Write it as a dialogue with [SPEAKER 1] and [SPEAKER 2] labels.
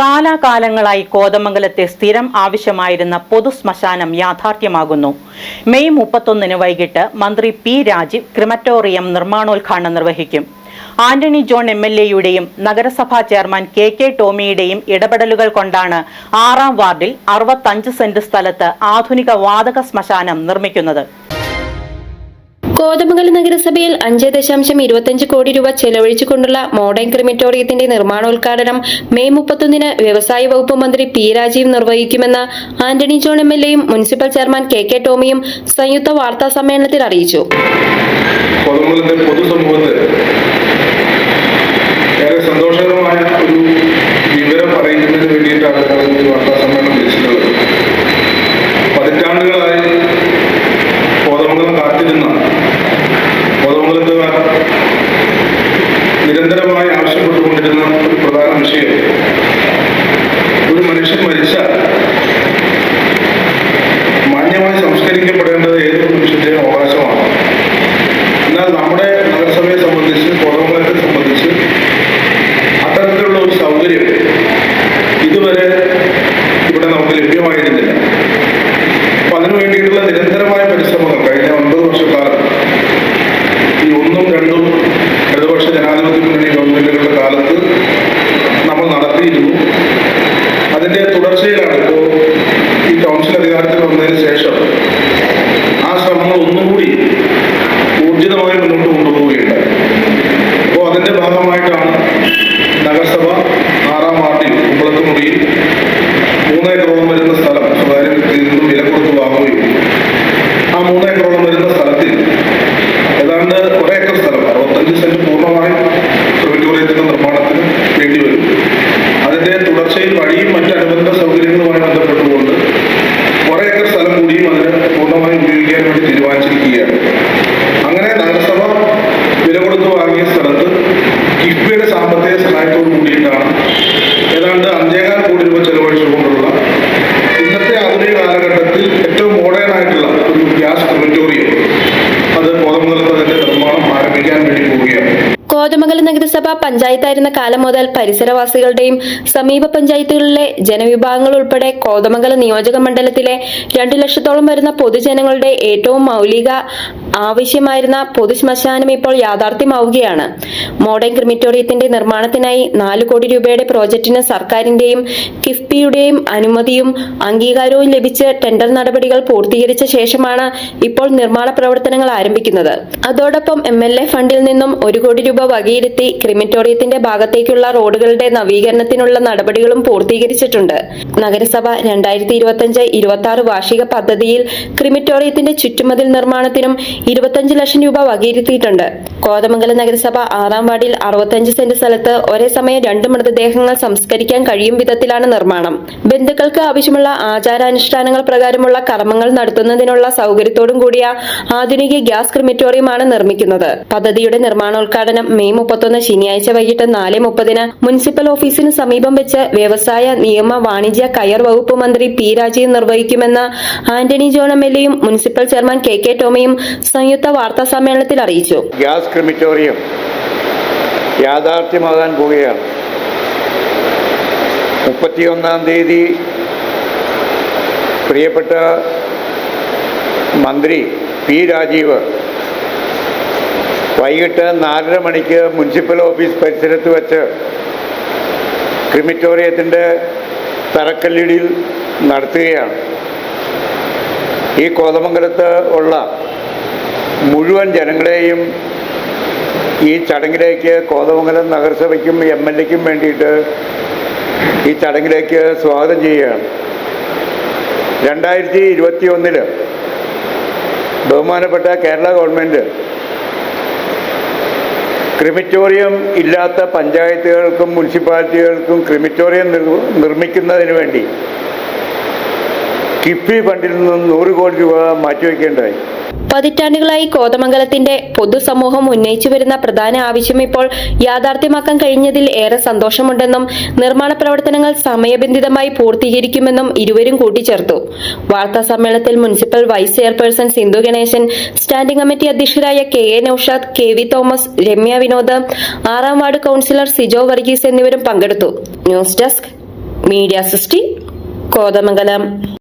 [SPEAKER 1] കാലാകാലങ്ങളായി കോതമംഗലത്തെ സ്ഥിരം ആവശ്യമായിരുന്ന പൊതു ശ്മശാനം യാഥാർത്ഥ്യമാകുന്നു. മെയ് മുപ്പത്തൊന്നിന് വൈകിട്ട് മന്ത്രി പി രാജീവ് ക്രിമറ്റോറിയം നിർമ്മാണോദ്ഘാടനം നിർവഹിക്കും. ആന്റണി ജോൺ എം എൽ എയുടെയും നഗരസഭാ ചെയർമാൻ കെ കെ ടോമിയുടെയും ഇടപെടലുകൾ കൊണ്ടാണ് ആറാം വാർഡിൽ അറുപത്തഞ്ച് സെന്റ് സ്ഥലത്ത് ആധുനിക വാതക ശ്മശാനം നിർമ്മിക്കുന്നത്.
[SPEAKER 2] കോതമംഗലം നഗരസഭയിൽ അഞ്ച് ദശാംശം ഇരുപത്തിയഞ്ച് കോടി രൂപ ചെലവഴിച്ചുകൊണ്ടുള്ള മോഡേൺ ക്രിമിറ്റോറിയത്തിന്റെ നിർമ്മാണോദ്ഘാടനം മെയ് മുപ്പത്തൊന്നിന് വ്യവസായ വകുപ്പ് മന്ത്രി പി രാജീവ് നിർവഹിക്കുമെന്ന് ആന്റണി ജോൺ എം എൽ എയും മുനിസിപ്പൽ ചെയർമാൻ കെ കെ ടോമിയും സംയുക്ത വാർത്താ സമ്മേളനത്തിൽ അറിയിച്ചു.
[SPEAKER 3] പൊതുസമൂഹത്തെ ഏറെ സന്തോഷകരമായ ജനാധിപത്യ മുന്നണി ഗവൺമെന്റുകളുടെ കാലത്ത് നമ്മൾ നടത്തിയിരുന്നു. അതിന്റെ തുടർച്ചയിലാണ് ഇപ്പോൾ ഈ കൗൺസിൽ അധികാരത്തിൽ വന്നതിന് ശേഷം ആ ശ്രമങ്ങൾ ഒന്നുകൂടി ഊർജിതമായി മുന്നോട്ട് കൊണ്ടുപോവുകയുണ്ടായി. അപ്പോൾ അതിന്റെ ഭാഗമായിട്ടാണ് നഗരസഭ ആറാം വാർഡിൽ കുമ്പളത്തുമുടിയിൽ മൂന്നേക്കറോളം വരുന്ന സ്ഥലം സ്വകാര്യ വ്യക്തിയിൽ നിന്നും വില കൊടുത്ത് വാങ്ങുകയും ആ മൂന്നേക്കറോളം വരുന്ന സ്ഥലത്തിൽ ഏതാണ്ട് ഒരേക്കർ സ്ഥലം അറുപത്തഞ്ച് സെന്റ് പൂർണമായും ക്രിമിറ്റോറിയത്തിന്റെ നിർമ്മാണത്തിന് വേണ്ടിവരും അതിന്റെ തുടർച്ചയിൽ വഴിയും മറ്റ് അനുബന്ധ സൗകര്യങ്ങളുമായി ബന്ധപ്പെട്ടുകൊണ്ട് ഒരേക്കർ സ്ഥലം കൂടിയും അതിന് പൂർണമായും ഉപയോഗിക്കാൻ വേണ്ടി തീരുമാനിച്ചിരിക്കുകയാണ് അങ്ങനെ നഗരസഭ വില കൊടുത്ത് വാങ്ങിയ സ്ഥലത്ത് കിഫ്ബിയുടെ സാമ്പത്തിക സഹായത്തോടു കൂടിയിട്ടാണ് ഏതാണ്ട് അഞ്ചേകാൽ കോടി രൂപ ചെലവഴിച്ചുകൊണ്ടുള്ള ഇന്നത്തെ ആധുനിക കാലഘട്ടത്തിൽ ഏറ്റവും മോഡേൺ ആയിട്ടുള്ള ഒരു ഗ്യാസ് ക്രിമിറ്റോറിയം അത് കോതമംഗലത്ത് അതിന്റെ നിർമ്മാണം ആരംഭിക്കാൻ വേണ്ടി പോവുകയാണ്
[SPEAKER 2] കോതമംഗലം നഗരസഭ പഞ്ചായത്തായിരുന്ന കാലം മുതൽ പരിസരവാസികളുടെയും സമീപ പഞ്ചായത്തുകളിലെ ജനവിഭാഗങ്ങൾ ഉൾപ്പെടെ കോതമംഗലം നിയോജക മണ്ഡലത്തിലെ രണ്ടു ലക്ഷത്തോളം വരുന്ന പൊതുജനങ്ങളുടെ ഏറ്റവും മൗലിക ആവശ്യമായിരുന്ന പൊതു ശ്മശാനം ഇപ്പോൾ യാഥാർത്ഥ്യമാവുകയാണ്. മോഡേൺ ക്രിമിറ്റോറിയത്തിന്റെ നിർമ്മാണത്തിനായി നാല് കോടി രൂപയുടെ പ്രോജക്റ്റിന് സർക്കാരിന്റെയും കിഫ്ബിയുടെയും അനുമതിയും അംഗീകാരവും ലഭിച്ച് ടെൻഡർ നടപടികൾ പൂർത്തീകരിച്ച ശേഷമാണ് ഇപ്പോൾ നിർമ്മാണ പ്രവർത്തനങ്ങൾ ആരംഭിക്കുന്നത്. അതോടൊപ്പം എം എൽ എ ഫണ്ടിൽ നിന്നും ഒരു കോടി രൂപ വകയിരുത്തി ക്രിമിറ്റോറിയത്തിന്റെ ഭാഗത്തേക്കുള്ള റോഡുകളുടെ നവീകരണത്തിനുള്ള നടപടികളും പൂർത്തീകരിച്ചിട്ടുണ്ട്. നഗരസഭ രണ്ടായിരത്തി ഇരുപത്തിയഞ്ച് ഇരുപത്തി ആറ് വാർഷിക പദ്ധതിയിൽ ക്രിമിറ്റോറിയത്തിന്റെ ചുറ്റുമതിൽ നിർമ്മാണത്തിനും ഇരുപത്തഞ്ച് ലക്ഷം രൂപ വകയിരുത്തിയിട്ടുണ്ട്. കോതമംഗലം നഗരസഭ ആറാം വാർഡിൽ അറുപത്തഞ്ച് സെന്റ് സ്ഥലത്ത് ഒരേ സമയം രണ്ട് മൃതദേഹങ്ങൾ സംസ്കരിക്കാൻ കഴിയും വിധത്തിലാണ് നിർമ്മാണം. ബന്ധുക്കൾക്ക് ആവശ്യമുള്ള ആചാരാനുഷ്ഠാനങ്ങൾ പ്രകാരമുള്ള കർമ്മങ്ങൾ നടത്തുന്നതിനുള്ള സൗകര്യത്തോടും കൂടിയ ആധുനിക ഗ്യാസ് ക്രിമിറ്റോറിയമാണ് നിർമ്മിക്കുന്നത്. പദ്ധതിയുടെ നിർമ്മാണോദ്ഘാടനം മെയ് മുപ്പത്തൊന്ന് ശനിയാഴ്ച വൈകിട്ട് നാല് മുപ്പതിന് മുനിസിപ്പൽ ഓഫീസിന് സമീപം വെച്ച് വ്യവസായ നിയമ വാണിജ്യ കയർ വകുപ്പ് മന്ത്രി പി രാജീവ് നിർവഹിക്കുമെന്ന് ആന്റണി ജോൺ എം എൽ എയും മുനിസിപ്പൽ ചെയർമാൻ കെ കെ ടോമിയും സംയുക്ത വാർത്താ സമ്മേളനത്തിൽ അറിയിച്ചു.
[SPEAKER 4] ഗ്യാസ് ക്രിമിറ്റോറിയം യാഥാർത്ഥ്യമാകാൻ പോവുകയാണ്. മുപ്പത്തിയൊന്നാം തീയതി പ്രിയപ്പെട്ട മന്ത്രി പി രാജീവ് വൈകിട്ട് നാലര മണിക്ക് മുനിസിപ്പൽ ഓഫീസ് പരിസരത്ത് വച്ച് ക്രിമിറ്റോറിയത്തിന്റെ തറക്കല്ലിടിയിൽ നടത്തുകയാണ്. ഈ കോതമംഗലത്ത് ഉള്ള മുഴുവൻ ജനങ്ങളെയും ഈ ചടങ്ങിലേക്ക് കോതമംഗലം നഗരസഭയ്ക്കും എം എൽ എക്കും വേണ്ടിയിട്ട് ഈ ചടങ്ങിലേക്ക് സ്വാഗതം ചെയ്യുകയാണ്. രണ്ടായിരത്തി ഇരുപത്തി ഒന്നിൽ ബഹുമാനപ്പെട്ട കേരള ഗവൺമെന്റ് ക്രിമിറ്റോറിയം ഇല്ലാത്ത പഞ്ചായത്തുകൾക്കും മുനിസിപ്പാലിറ്റികൾക്കും ക്രിമിറ്റോറിയം നിർ- നിർമ്മിക്കുന്നതിന് വേണ്ടി കിഫ്ബി ഫണ്ടിൽ നിന്നും നൂറ് കോടി രൂപ മാറ്റിവെക്കേണ്ടതായി.
[SPEAKER 2] പതിറ്റാണ്ടുകളായി കോതമംഗലത്തിന്റെ പൊതുസമൂഹം ഉന്നയിച്ചു വരുന്ന പ്രധാന ആവശ്യം ഇപ്പോൾ യാഥാർത്ഥ്യമാക്കാൻ കഴിഞ്ഞതിൽ ഏറെ സന്തോഷമുണ്ടെന്നും നിർമ്മാണ പ്രവർത്തനങ്ങൾ സമയബന്ധിതമായി പൂർത്തീകരിക്കുമെന്നും ഇരുവരും കൂട്ടിച്ചേർത്തു. വാർത്താ സമ്മേളനത്തിൽ municipal vice chairperson Sindhu Ganesan standing committee അധ്യക്ഷരായ K A Noushad K V Thomas Ramya Vinod ആറാം വാർഡ് കൌൺസിലർ സിജോ വർഗീസ് എന്നിവരും പങ്കെടുത്തു. ന്യൂസ് ഡെസ്ക് മീഡിയ സിസ്റ്റി കോതമംഗലം.